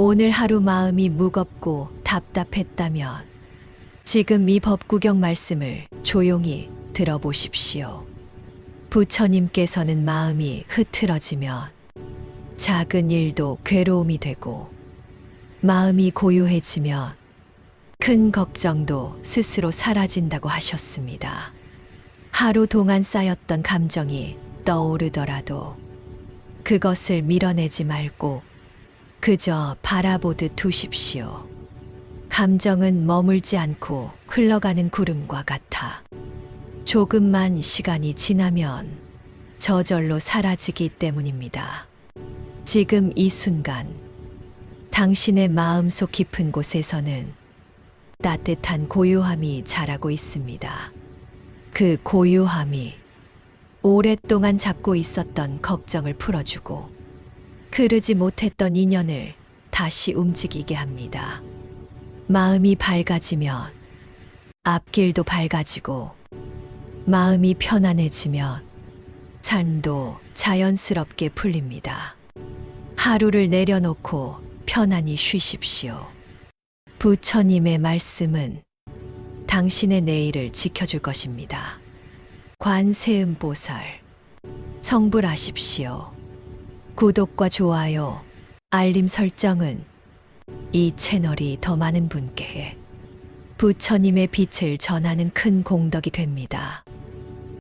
오늘 하루 마음이 무겁고 답답했다면 지금 이 법구경 말씀을 조용히 들어보십시오. 부처님께서는 마음이 흐트러지면 작은 일도 괴로움이 되고 마음이 고요해지면 큰 걱정도 스스로 사라진다고 하셨습니다. 하루 동안 쌓였던 감정이 떠오르더라도 그것을 밀어내지 말고 그저 바라보듯 두십시오. 감정은 머물지 않고 흘러가는 구름과 같아 조금만 시간이 지나면 저절로 사라지기 때문입니다. 지금 이 순간 당신의 마음속 깊은 곳에서는 따뜻한 고요함이 자라고 있습니다. 그 고요함이 오랫동안 잡고 있었던 걱정을 풀어주고 흐르지 못했던 인연을 다시 움직이게 합니다. 마음이 밝아지면 앞길도 밝아지고 마음이 편안해지면 삶도 자연스럽게 풀립니다. 하루를 내려놓고 편안히 쉬십시오. 부처님의 말씀은 당신의 내일을 지켜줄 것입니다. 관세음보살, 성불하십시오. 구독과 좋아요, 알림 설정은 이 채널이 더 많은 분께 부처님의 빛을 전하는 큰 공덕이 됩니다.